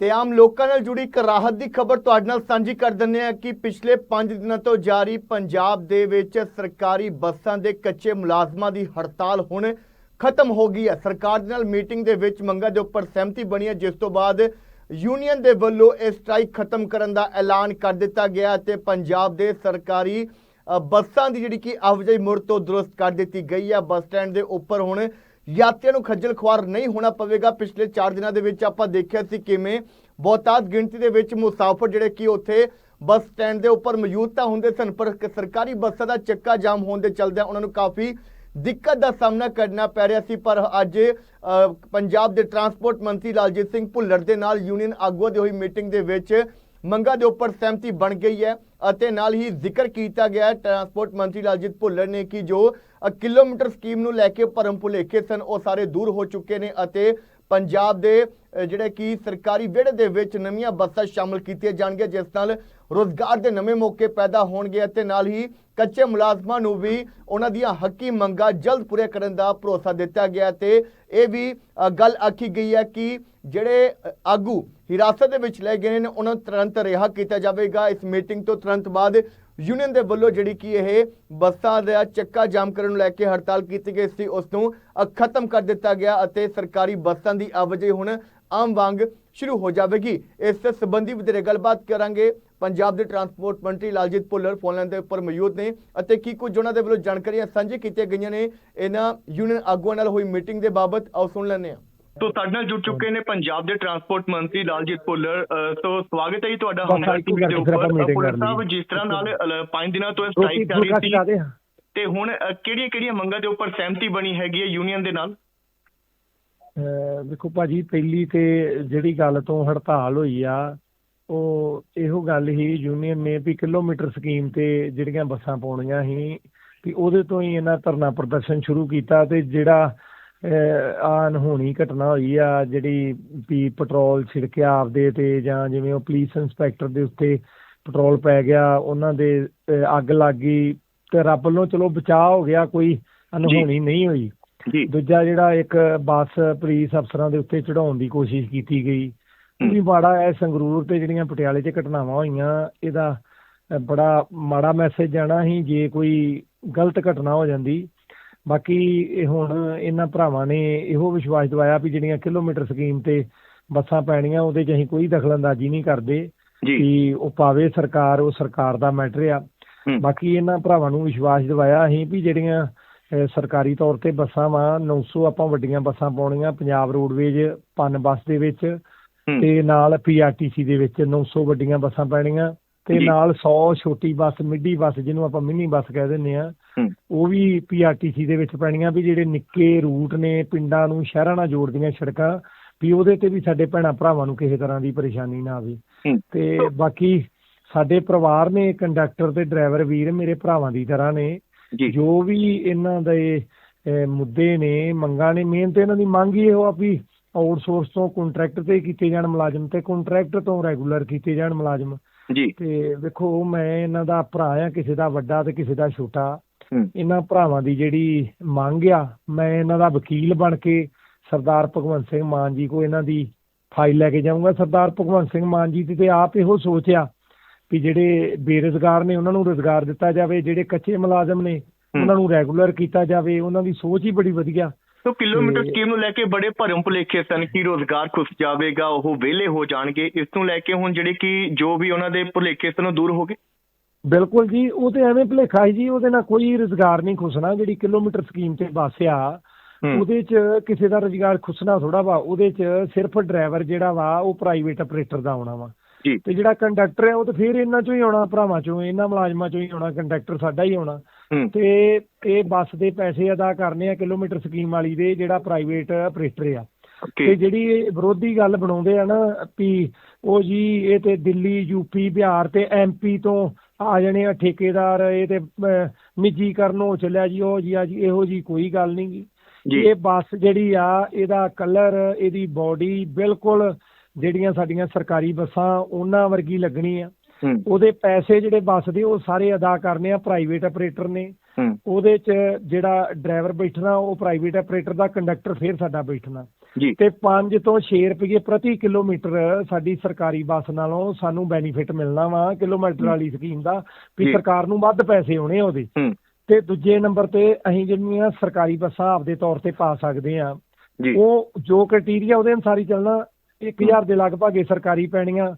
ਤੇ ਆਮ ਲੋਕਾਂ ਨਾਲ ਜੁੜੀ ਇੱਕ ਰਾਹਤ ਦੀ ਖਬਰ ਤੁਹਾਡੇ ਨਾਲ ਸਾਂਝੀ ਕਰ ਦਿੰਦੇ ਹਾਂ ਕਿ ਪਿਛਲੇ 5 ਦਿਨਾਂ ਤੋਂ ਜਾਰੀ ਪੰਜਾਬ ਦੇ ਵਿੱਚ ਸਰਕਾਰੀ ਬੱਸਾਂ ਦੇ ਕੱਚੇ ਮੁਲਾਜ਼ਮਾਂ ਦੀ ਹੜਤਾਲ ਹੁਣ ਖਤਮ ਹੋ ਗਈ ਹੈ। ਸਰਕਾਰ ਦੇ ਨਾਲ ਮੀਟਿੰਗ ਦੇ ਵਿੱਚ ਮੰਗਾਂ ਦੇ ਉੱਪਰ ਸਹਿਮਤੀ ਬਣੀ ਹੈ, ਜਿਸ ਤੋਂ ਬਾਅਦ ਯੂਨੀਅਨ ਦੇ ਵੱਲੋਂ ਇਹ ਸਟ੍ਰਾਈਕ ਖਤਮ ਕਰਨ ਦਾ ਐਲਾਨ ਕਰ ਦਿੱਤਾ ਗਿਆ ਤੇ ਪੰਜਾਬ ਦੇ ਸਰਕਾਰੀ ਬੱਸਾਂ ਦੀ ਜਿਹੜੀ ਕਿ ਆਵਾਜਾਈ ਮੁੜ ਤੋਂ ਦਰੁਸਤ ਕਰ ਦਿੱਤੀ ਗਈ ਹੈ। ਬੱਸ ਸਟੈਂਡ ਦੇ ਉੱਪਰ ਹੁਣ ਯਾਤਰੀਆਂ ਨੂੰ ਖੱਜਲ ਖੁਆਰ ਨਹੀਂ ਹੋਣਾ ਪਵੇਗਾ। ਪਿਛਲੇ 4 ਦਿਨਾਂ ਦੇ ਵਿੱਚ ਆਪਾਂ ਦੇਖਿਆ ਸੀ ਕਿਵੇਂ ਬਹੁਤਾਤ ਗਿਣਤੀ ਦੇ ਵਿੱਚ ਮੁਸਾਫਰ ਜਿਹੜੇ ਕਿ ਉੱਥੇ ਬੱਸ ਸਟੈਂਡ ਦੇ ਉੱਪਰ ਮੌਜੂਦ ਤਾਂ ਹੁੰਦੇ ਸਨ ਪਰ ਸਰਕਾਰੀ ਬੱਸਾਂ ਦਾ ਚੱਕਾ ਜਾਮ ਹੋਣ ਦੇ ਚਲਦਿਆਂ ਉਹਨਾਂ ਨੂੰ ਕਾਫੀ ਦਿੱਕਤ ਦਾ ਸਾਹਮਣਾ ਕਰਨਾ ਪੈ ਰਿਹਾ ਸੀ। ਪਰ ਅੱਜ ਅ, ਪੰਜਾਬ ਦੇ ਟਰਾਂਸਪੋਰਟ ਮੰਤਰੀ ਲਾਲਜੀਤ ਸਿੰਘ ਭੁੱਲਰ ਦੇ ਨਾਲ ਯੂਨੀਅਨ ਆਗੂਆਂ ਦੀ ਹੋਈ ਮੀਟਿੰਗ ਦੇ ਵਿੱਚ ਮੰਗਾਂ ਦੇ ਉੱਪਰ ਸਹਿਮਤੀ ਬਣ ਗਈ ਹੈ ਅਤੇ ਨਾਲ ਹੀ ਜ਼ਿਕਰ ਕੀਤਾ ਗਿਆ ਟਰਾਂਸਪੋਰਟ ਮੰਤਰੀ ਲਾਲਜੀਤ ਭੁੱਲਰ ਨੇ ਕਿ ਜੋ ਕਿਲੋਮੀਟਰ ਸਕੀਮ ਨੂੰ ਲੈ ਕੇ ਭਰਮ ਭੁਲੇਖੇ ਸਨ, ਉਹ ਸਾਰੇ ਦੂਰ ਹੋ ਚੁੱਕੇ ਨੇ ਅਤੇ ਪੰਜਾਬ ਦੇ ਜਿਹੜੇ ਕਿ ਸਰਕਾਰੀ ਵਿਹੜੇ ਦੇ ਵਿੱਚ ਨਵੀਆਂ ਬੱਸਾਂ ਸ਼ਾਮਲ ਕੀਤੀਆਂ ਜਾਣਗੀਆਂ, ਜਿਸ ਨਾਲ ਰੋਜ਼ਗਾਰ ਦੇ ਨਵੇਂ ਮੌਕੇ ਪੈਦਾ ਹੋਣਗੇ ਅਤੇ ਨਾਲ ਹੀ ਕੱਚੇ ਮੁਲਾਜ਼ਮਾਂ ਨੂੰ ਵੀ ਉਹਨਾਂ ਦੀਆਂ ਹੱਕੀ ਮੰਗਾਂ ਜਲਦ ਪੂਰੇ ਕਰਨ ਦਾ ਭਰੋਸਾ ਦਿੱਤਾ ਗਿਆ ਤੇ ਇਹ ਵੀ ਗੱਲ ਆਖੀ ਗਈ ਹੈ ਕਿ ਜਿਹੜੇ ਆਗੂ ਹਿਰਾਸਤ ਦੇ ਵਿੱਚ ਲਏ ਗਏ ਨੇ, ਉਹਨਾਂ ਨੂੰ ਤੁਰੰਤ ਰਿਹਾ ਕੀਤਾ ਜਾਵੇਗਾ। ਇਸ ਮੀਟਿੰਗ ਤੋਂ ਤੁਰੰਤ ਬਾਅਦ ਯੂਨੀਅਨ ਦੇ ਵੱਲੋਂ ਜਿਹੜੀ ਕਿ ਇਹ ਬੱਸਾਂ ਦਾ ਚੱਕਾ ਜਾਮ ਕਰਨ ਨੂੰ ਲੈ ਕੇ ਹੜਤਾਲ ਕੀਤੀ ਗਈ ਸੀ, ਉਸ ਨੂੰ ਖਤਮ ਕਰ ਦਿੱਤਾ ਗਿਆ ਅਤੇ ਸਰਕਾਰੀ ਬੱਸਾਂ ਦੀ ਆਵਾਜਾਈ ਹੁਣ ਆਮ ਵਾਂਗ ਸ਼ੁਰੂ ਹੋ ਜਾਵੇਗੀ। ਇਸ ਸੰਬੰਧੀ ਵਧੇਰੇ ਗੱਲਬਾਤ ਕਰਾਂਗੇ। ਪੰਜਾਬ ਦੇ ਟਰਾਂਸਪੋਰਟ ਮੰਤਰੀ ਲਾਲਜੀਤ ਭੁੱਲਰ ਫੋਨ ਦੇ ਉੱਪਰ ਮੌਜੂਦ ਨੇ ਅਤੇ ਕੀ ਕੁਝ ਉਹਨਾਂ ਦੇ ਵੱਲੋਂ ਜਾਣਕਾਰੀਆਂ ਸਾਂਝੀ ਕੀਤੀਆਂ ਗਈਆਂ ਨੇ। ਇਹਨਾਂ ਯੂਨੀਅਨ ਆਗੂਆਂ ਨਾਲ ਹੋਈ ਮੀਟਿੰਗ ਦੇ ਬਾਬਤ ਆਓ ਸੁਣ ਲੈਂਦੇ ਹਾਂ। ਤੋ ਸਾਡੇ ਨਾਲ ਜੁੜ ਚੁੱਕੇ ਨੇ ਪੰਜਾਬ ਦੇ ਟਰਾਂਸਪੋਰਟ ਮੰਤਰੀ ਲਾਲਜੀਤ ਭੁੱਲਰ ਤੋ ਸਵਾਗਤ ਹੈ ਜੀ ਤੁਹਾਡਾ ਹਮਾਰਾ ਟੀਵੀ ਦੇ ਉੱਪਰ। ਭੁੱਲਰ ਸਾਹਿਬ। ਜਿਸ ਤਰ੍ਹਾਂ ਨਾਲ 5 ਦਿਨਾਂ ਤੋਂ ਇਹ ਰੋਟੀ ਸਟ੍ਰਾਈਕ ਚੱਲ ਫੁਲਕਾ ਰਹੀ ਖਿਲਾ ਸੀ ਦੇ ਤੇ ਹੁਣ ਕਿਹੜੀਆਂ ਕਿਹੜੀਆਂ ਮੰਗਾਂ ਦੇ ਉੱਪਰ ਸਹਿਮਤੀ ਬਣੀ ਹੈਗੀ ਹੈ ਯੂਨੀਅਨ ਦੇ ਨਾਲ? ਅਹ ਦੇਖੋ ਭਾਜੀ ਪਹਿਲੀ ਤੇ ਜਿਹੜੀ ਗੱਲ ਤੋਂ ਹੜਤਾਲ ਹੋਈ ਆ ਉਹ ਇਹੋ ਗੱਲ ਹੀ ਯੂਨੀਅਨ ਨੇ ਵੀ ਕਿਲੋਮੀਟਰ ਸਕੀਮ ਤੇ ਜਿਹੜੀਆਂ ਬੱਸਾਂ ਪਾਉਣੀਆਂ ਸੀ ਵੀ ਉਹਦੇ ਤੋਂ ਹੀ ਇਹਨਾਂ ਧਰਨਾ ਪ੍ਰਦਰਸ਼ਨ ਸ਼ੁਰੂ ਕੀਤਾ ਤੇ ਜਿਹੜਾ ਅਨਹੋਣੀ ਘਟਨਾ ਹੋਈ ਆ ਜਿਹੜੀ ਵੀ ਪੈਟਰੋਲ ਛਿੜਕਿਆ ਆਪਦੇ ਤੇ ਜਾਂ ਜਿਵੇਂ ਉਹ ਪੁਲਿਸ ਇੰਸਪੈਕਟਰ ਦੇ ਉੱਤੇ ਪੈਟਰੋਲ ਪੈ ਗਿਆ ਉਹਨਾਂ ਦੇ ਅੱਗ ਲੱਗ ਗਈ ਤੇ ਰੱਬ ਵੱਲੋਂ ਚਲੋ ਬਚਾਅ ਹੋ ਗਿਆ ਕੋਈ ਅਨਹੋਣੀ ਨਹੀਂ ਹੋਈ। ਜੀ। ਦੂਜਾ ਜਿਹੜਾ ਇੱਕ ਬੱਸ ਪੁਲਿਸ ਅਫਸਰਾਂ ਦੇ ਉੱਤੇ ਚੜਾਉਣ ਦੀ ਕੋਸ਼ਿਸ਼ ਕੀਤੀ ਗਈ। ਵੀ ਮਾੜਾ ਹੈ ਸੰਗਰੂਰ ਤੇ ਜਿਹੜੀਆਂ ਪਟਿਆਲੇ 'ਚ ਘਟਨਾਵਾਂ ਹੋਈਆਂ ਇਹਦਾ ਬੜਾ ਮਾੜਾ ਮੈਸੇਜ ਜਾਣਾ ਸੀ ਜੇ ਕੋਈ ਗਲਤ ਘਟਨਾ ਹੋ ਜਾਂਦੀ ਬਾਕੀ ਇਹ ਹੁਣ ਇਹਨਾਂ ਭਰਾਵਾਂ ਨੇ ਇਹੋ ਵਿਸ਼ਵਾਸ ਦਿਵਾਇਆ ਵੀ ਜਿਹੜੀਆਂ ਕਿਲੋਮੀਟਰ ਸਕੀਮ ਤੇ ਬੱਸਾਂ ਪੈਣੀਆਂ ਉਹਦੇ 'ਚ ਅਸੀਂ ਕੋਈ ਦਖਲਅੰਦਾਜ਼ੀ ਨਹੀਂ ਕਰਦੇ ਕਿ ਉਹ ਪਾਵੇ ਸਰਕਾਰ ਉਹ ਸਰਕਾਰ ਦਾ ਮੈਟਰ ਆ। ਬਾਕੀ ਇਹਨਾਂ ਭਰਾਵਾਂ ਨੂੰ ਵਿਸ਼ਵਾਸ ਦਿਵਾਇਆ ਅਸੀਂ ਵੀ ਜਿਹੜੀਆਂ ਸਰਕਾਰੀ ਤੌਰ ਤੇ ਬੱਸਾਂ ਵਾ 900 ਆਪਾਂ ਵੱਡੀਆਂ ਬੱਸਾਂ ਪਾਉਣੀਆਂ ਪੰਜਾਬ ਰੋਡਵੇਜ ਪਨ ਬੱਸ ਦੇ ਵਿੱਚ। ਤੇ ਨਾਲ ਪੀਆਰਟੀਸੀ ਦੇ ਵਿੱਚ 900 ਵੱਡੀਆਂ ਬੱਸਾਂ ਪੈਣੀਆਂ ਤੇ। ਨਾਲ 100 ਛੋਟੀ ਬੱਸ ਮਿੱਡੀ ਬੱਸ ਜਿਹਨੂੰ ਆਪਾਂ ਮਿੰਨੀ ਬੱਸ ਕਹਿ ਦਿੰਦੇ ਆ। ਉਹ ਵੀ ਪੀਆਰਟੀਸੀ ਦੇ ਵਿੱਚ ਪੈਣੀਆਂ ਵੀ ਜਿਹੜੇ ਨਿੱਕੇ ਰੂਟ ਨੇ ਪਿੰਡਾਂ ਨੂੰ ਸ਼ਹਿਰਾਂ ਨਾਲ ਜੋੜਦੀਆਂ ਸੜਕਾਂ ਵੀ ਉਹਦੇ ਤੇ ਵੀ ਸਾਡੇ ਭੈਣਾਂ ਭਰਾਵਾਂ ਨੂੰ ਕਿਸੇ ਤਰ੍ਹਾਂ ਦੀ ਪਰੇਸ਼ਾਨੀ ਨਾ ਆਵੇ। ਤੇ ਬਾਕੀ ਸਾਡੇ ਪਰਿਵਾਰ ਨੇ ਕੰਡਕਟਰ ਤੇ ਡਰਾਈਵਰ ਵੀਰ ਮੇਰੇ ਭਰਾਵਾਂ ਦੀ ਤਰ੍ਹਾਂ ਨੇ ਜੀ। ਵੀ ਇਹਨਾਂ ਦੇ ਮੁੱਦੇ ਨੇ ਮੰਗਾਂ ਨੇ ਮੇਨ ਤੇ ਇਹਨਾਂ ਦੀ ਮੰਗ ਹੀ ਇਹੋ ਆ ਵੀ ਆਊਟਸੋਰਸ ਤੋਂ ਕੰਟਰੈਕਟ ਤੇ ਕੀਤੇ ਜਾਣ ਮੁਲਾਜ਼ਮ ਤੇ ਕੰਟਰੈਕਟ ਤੋਂ ਰੈਗੂਲਰ ਕੀਤੇ ਜਾਣ ਮੁਲਾਜ਼ਮ। ਜੀ। ਤੇ ਵੇਖੋ ਮੈਂ ਇਹਨਾਂ ਦਾ ਭਰਾ ਆ ਕਿਸੇ ਦਾ ਵੱਡਾ ਤੇ ਕਿਸੇ ਦਾ ਛੋਟਾ। ਇਹਨਾਂ ਭਰਾਵਾਂ ਦੀ ਜਿਹੜੀ ਮੰਗ ਆ ਮੈਂ ਇਹਨਾਂ ਦਾ ਵਕੀਲ ਬਣ ਕੇ ਸਰਦਾਰ ਭਗਵੰਤ ਸਿੰਘ ਮਾਨ ਜੀ ਕੋ ਇਹਨਾਂ ਦੀ ਫਾਈਲ ਲੈ ਕੇ ਜਾਊਂਗਾ। ਸਰਦਾਰ ਭਗਵੰਤ ਸਿੰਘ ਮਾਨ ਜੀ ਦੀ ਤੇ ਆਪ ਇਹੋ ਸੋਚ ਆ ਵੀ ਜਿਹੜੇ ਬੇਰੁਜ਼ਗਾਰ ਨੇ ਉਹਨਾਂ ਨੂੰ ਰੁਜ਼ਗਾਰ ਦਿੱਤਾ ਜਾਵੇ ਜਿਹੜੇ ਕੱਚੇ ਮੁਲਾਜ਼ਮ ਨੇ ਉਹਨਾਂ ਨੂੰ ਰੈਗੂਲਰ ਕੀਤਾ ਜਾਵੇ। ਉਹਨਾਂ ਦੀ ਸੋਚ ਹੀ ਬੜੀ ਵਧੀਆ। ਤੋ ਕਿਲੋਮੀਟਰ ਤੇ- ਸਕੀਮ ਨੂੰ ਲੈ ਕੇ ਬੜੇ ਭਰਮ ਭੁਲੇਖੇ ਸਨ ਕਿ ਰੋਜ਼ਗਾਰ ਖੁੱਸ ਜਾਵੇਗਾ ਉਹ ਵਿਹਲੇ ਹੋ ਜਾਣਗੇ। ਇਸ ਨੂੰ ਲੈ ਕੇ ਹੁਣ ਜਿਹੜੇ ਕਿ ਜੋ ਵੀ ਉਹਨਾਂ ਦੇ ਭੁਲੇਖੇ ਸਨ ਉਹ ਦੂਰ ਹੋ ਗਏ? ਬਿਲਕੁਲ ਜੀ ਉਹ ਤੇ ਐਵੇਂ ਭੁਲੇਖਾ ਸੀ ਜੀ ਉਹਦੇ ਨਾਲ ਕੋਈ ਰੁਜ਼ਗਾਰ ਨਹੀਂ ਖੁੱਸਣਾ ਜਿਹੜੀ ਕਿਲੋਮੀਟਰ ਸਕੀਮ ਤੇ ਬੱਸ ਆ। ਉਹਦੇ 'ਚ ਕਿਸੇ ਦਾ ਰੁਜ਼ਗਾਰ ਖੁੱਸਣਾ ਥੋੜਾ ਵਾ ਉਹਦੇ 'ਚ ਸਿਰਫ ਡਰਾਈਵਰ ਜਿਹੜਾ ਵਾ ਉਹ ਪ੍ਰਾਈਵੇਟ ਆਪਰੇਟਰ ਦਾ ਆਉਣਾ ਵਾ। ਤੇ ਜਿਹੜਾ ਕੰਡਕਟਰ ਹੈ ਉਹ ਤਾਂ ਫਿਰ ਇਹਨਾਂ ਚੋਂ ਹੀ ਆਉਣਾ ਭਰਾਵਾਂ ਚੋਂ ਇਹਨਾਂ ਮੁਲਾਜ਼ਮਾਂ ਚੋਂ ਹੀ ਆਉਣਾ ਕੰਡਕਟਰ ਸਾਡਾ ਹੀ ਆਉਣਾ। ਤੇ ਇਹ ਬੱਸ ਦੇ ਪੈਸੇ ਅਦਾ ਕਰਨੇ ਆ ਕਿਲੋਮੀਟਰ ਸਕੀਮ ਵਾਲੀ ਦੇ ਜਿਹੜਾ ਪ੍ਰਾਈਵੇਟ ਆਪਰੇਟਰ ਆ। ਤੇ ਜਿਹੜੀ ਵਿਰੋਧੀ ਗੱਲ ਬਣਾਉਂਦੇ ਆ ਨਾ ਵੀ ਉਹ ਜੀ ਇਹ ਤੇ ਦਿੱਲੀ ਯੂਪੀ ਬਿਹਾਰ ਤੇ ਐਮਪੀ ਤੋਂ ਆ ਜਾਣੇ ਆ ਠੇਕੇਦਾਰ ਇਹ ਤੇ ਨਿੱਜੀਕਰਨ ਹੋ ਚੱਲਿਆ ਜੀ ਉਹ ਜੀ ਆ ਜੀ ਇਹੋ ਜੀ ਕੋਈ ਗੱਲ ਨਹੀਂ ਗੀ। ਜੀ। ਇਹ ਬੱਸ ਜਿਹੜੀ ਆ ਇਹਦਾ ਕਲਰ ਇਹਦੀ ਬਾਡੀ ਬਿਲਕੁਲ ਜਿਹੜੀਆਂ ਸਾਡੀਆਂ ਸਰਕਾਰੀ ਬੱਸਾਂ ਉਹਨਾਂ ਵਰਗੀ ਲੱਗਣੀ ਆ। ਉਹਦੇ ਪੈਸੇ ਜਿਹੜੇ ਬੱਸ ਦੇ ਉਹ ਸਾਰੇ ਅਦਾ ਕਰਨੇ ਆ ਪ੍ਰਾਈਵੇਟ ਆਪਰੇਟਰ ਨੇ। ਉਹਦੇ ਚ ਜਿਹੜਾ ਡਰਾਈਵਰ ਬੈਠਣਾ ਉਹ ਪ੍ਰਾਈਵੇਟ ਆਪਰੇਟਰ ਦਾ ਕੰਡਕਟਰ ਫੇਰ ਸਾਡਾ ਬੈਠਣਾ। ਜੀ। ਤੇ 5 ਤੋਂ 6 ਰੁਪਏ ਪ੍ਰਤੀ ਕਿਲੋਮੀਟਰ ਸਾਡੀ ਸਰਕਾਰੀ ਬੱਸ ਨਾਲੋਂ ਸਾਨੂੰ ਬੈਨੀਫਿਟ ਮਿਲਣਾ ਵਾ ਕਿਲੋਮੀਟਰ ਵਾਲੀ ਸਕੀਮ ਦਾ। ਵੀ ਸਰਕਾਰ ਨੂੰ ਵੱਧ ਪੈਸੇ ਆਉਣੇ ਉਹਦੇ। ਤੇ ਦੂਜੇ ਨੰਬਰ ਤੇ ਅਸੀਂ ਜਿਹੜੀਆਂ ਸਰਕਾਰੀ ਬੱਸਾਂ ਆਪਦੇ ਤੌਰ ਤੇ ਪਾ ਸਕਦੇ ਆ ਉਹ ਜੋ ਕ੍ਰਾਈਟੇਰੀਆ ਉਹਦੇ ਅਨੁਸਾਰ ਹੀ ਚੱਲਣਾ 1000 ਦੇ ਲਗਭਗ ਸਰਕਾਰੀ ਪੈਣੀਆਂ।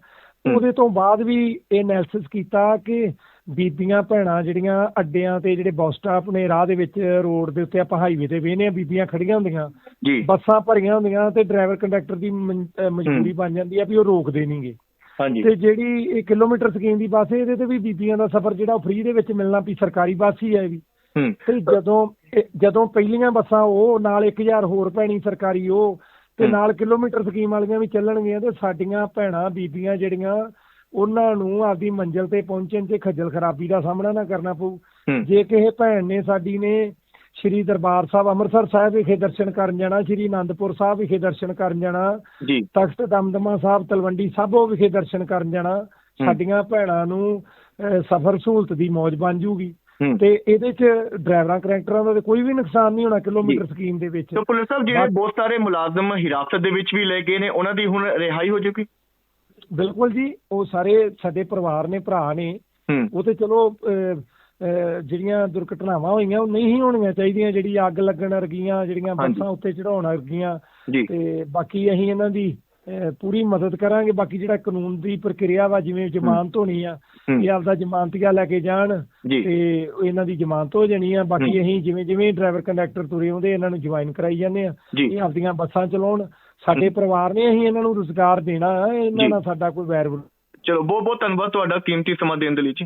ਉਹਦੇ ਤੋਂ ਬਾਅਦ ਵੀ ਇਹ ਐਨਾਲਿਸਿਸ ਕੀਤਾ ਕਿ ਬੀਬੀਆਂ ਭੈਣਾਂ ਜਿਹੜੀਆਂ ਅੱਡਿਆਂ ਤੇ ਜਿਹੜੇ ਬੱਸ ਸਟਾਪ ਨੇ ਰਾਹ ਦੇ ਵਿੱਚ ਰੋਡ ਦੇ ਉੱਤੇ ਆਪਾਂ ਹਾਈਵੇ ਤੇ ਵੇਹਨੇ ਆ ਬੀਬੀਆਂ ਖੜੀਆਂ ਹੁੰਦੀਆਂ ਜੀ। ਬੱਸਾਂ ਭਰੀਆਂ ਹੁੰਦੀਆਂ ਤੇ ਡਰਾਈਵਰ ਕੰਡਕਟਰ ਦੀ ਮਜਬੂਰੀ। ਬਣ ਜਾਂਦੀ ਆ ਵੀ ਉਹ ਰੋਕਦੇ ਨਹੀਂਗੇ ਹਾਂਜੀ। ਤੇ ਜਿਹੜੀ ਇਹ ਕਿਲੋਮੀਟਰ ਸਕੀਮ ਦੀ ਬੱਸ ਇਹਦੇ ਤੇ ਵੀ ਬੀਬੀਆਂ ਦਾ ਸਫ਼ਰ ਜਿਹੜਾ ਉਹ ਫ੍ਰੀ ਦੇ ਵਿੱਚ ਮਿਲਣਾ ਵੀ ਸਰਕਾਰੀ ਬੱਸ ਹੀ ਹੈ ਵੀ। ਹੂੰ। ਤੇ ਜਦੋਂ ਜਦੋਂ ਪਹਿਲੀਆਂ ਬੱਸਾਂ ਉਹ ਨਾਲ 1000 ਹੋਰ ਪੈਣੀ ਸਰਕਾਰੀ ਉਹ ਤੇ। ਨਾਲ ਕਿਲੋਮੀਟਰ ਸਕੀਮ ਵਾਲੀਆਂ ਵੀ ਚੱਲਣਗੀਆਂ ਤੇ ਸਾਡੀਆਂ ਭੈਣਾਂ ਬੀਬੀਆਂ ਜਿਹੜੀਆਂ ਉਹਨਾਂ ਨੂੰ ਆਪਦੀ ਮੰਜ਼ਿਲ ਤੇ ਪਹੁੰਚਣ 'ਚ ਖੱਜਲ ਖਰਾਬੀ ਦਾ ਸਾਹਮਣਾ ਨਾ ਕਰਨਾ ਪਊ। ਜੇ ਕਿਸੇ ਭੈਣ ਨੇ ਸਾਡੀ ਨੇ ਸ਼੍ਰੀ ਦਰਬਾਰ ਸਾਹਿਬ ਅੰਮ੍ਰਿਤਸਰ ਸਾਹਿਬ ਵਿਖੇ ਦਰਸ਼ਨ ਕਰਨ ਜਾਣਾ ਸ਼੍ਰੀ ਅਨੰਦਪੁਰ ਸਾਹਿਬ ਵਿਖੇ ਦਰਸ਼ਨ ਕਰਨ ਜਾਣਾ ਤਖਤ ਦਮਦਮਾ ਸਾਹਿਬ ਤਲਵੰਡੀ ਸਾਬੋ ਵਿਖੇ ਦਰਸ਼ਨ ਕਰਨ ਜਾਣਾ ਸਾਡੀਆਂ ਭੈਣਾਂ ਨੂੰ ਸਫ਼ਰ ਸਹੂਲਤ ਦੀ ਮੌਜ ਬਣ ਜੂਗੀ। ਤੇ ਇਹਦੇ ਚ ਡਰਾਈਵਰਾਂ ਕਰੈਕਟਰਾਂ ਦਾ ਕੋਈ ਵੀ ਨੁਕਸਾਨ ਨਹੀਂ ਹੋਣਾ ਕਿਲੋਮੀਟਰ ਸਕੀਮ ਦੇ ਵਿੱਚ। ਤਾਂ ਪੁਲਿਸ ਸਾਹਿਬ ਜਿਹੜੇ ਬਹੁਤ ਸਾਰੇ ਮੁਲਾਜ਼ਮ ਹਿਰਾਸਤ ਦੇ ਵਿੱਚ ਵੀ ਲੈ ਗਏ ਨੇ ਉਹਨਾਂ ਦੀ ਹੁਣ ਰਿਹਾਈ ਹੋ ਚੁੱਕੀ ਬਿਲਕੁਲ ਜੀ ਉਹ ਸਾਰੇ ਸਾਡੇ ਪਰਿਵਾਰ ਨੇ ਭਰਾ ਨੇ ਉਹ ਤੇ ਚਲੋ ਜਿਹੜੀਆਂ ਦੁਰਘਟਨਾਵਾਂ ਹੋਈਆਂ ਉਹ ਨਹੀਂ ਹੋਣੀਆਂ ਚਾਹੀਦੀਆਂ ਜਿਹੜੀ ਅੱਗ ਲੱਗਣ ਵਰਗੀਆਂ ਜਿਹੜੀਆਂ। ਬੱਸਾਂ ਉੱਤੇ ਚੜਾਉਣ ਵਰਗੀਆਂ। ਤੇ ਬਾਕੀ ਅਸੀਂ ਇਹਨਾਂ ਦੀ ਪੂਰੀ ਮਦਦ ਕਰਾਂਗੇ। ਬਾਕੀ ਜਿਹੜਾ ਕਾਨੂੰਨ ਦੀ ਪ੍ਰਕਿਰਿਆ ਵਾ ਜਿਵੇਂ ਜ਼ਮਾਨਤ ਹੋਣੀ ਆ ਇਹ ਆਪਦਾ ਜ਼ਮਾਨਤੀਆ ਲੈ ਕੇ ਜਾਣ ਤੇ ਇਹਨਾਂ ਦੀ ਜ਼ਮਾਨਤ ਹੋ ਜਾਣੀ ਆ। ਬਾਕੀ। ਅਸੀਂ ਜਿਵੇਂ ਜਿਵੇਂ ਡਰਾਈਵਰ ਕੰਡਕਟਰ ਤੁਰੇ ਆਉਂਦੇ ਇਹਨਾਂ ਨੂੰ ਜੁਆਇਨ ਕਰਾਈ ਜਾਂਦੇ ਆ। ਇਹ ਆਪਦੀਆਂ ਬੱਸਾਂ ਚਲਾਉਣ ਸਾਡੇ ਪਰਿਵਾਰ ਨੇ ਅਸੀਂ ਇਹਨਾਂ ਨੂੰ ਰੁਜ਼ਗਾਰ ਦੇਣਾ ਇਹਨਾਂ। ਨਾਲ ਸਾਡਾ ਕੋਈ ਵੈਰ ਚਲੋ ਬਹੁਤ ਬਹੁਤ ਧੰਨਵਾਦ ਤੁਹਾਡਾ ਕੀਮਤੀ ਸਮਾਂ ਦੇਣ ਦੇ ਲਈ ਜੀ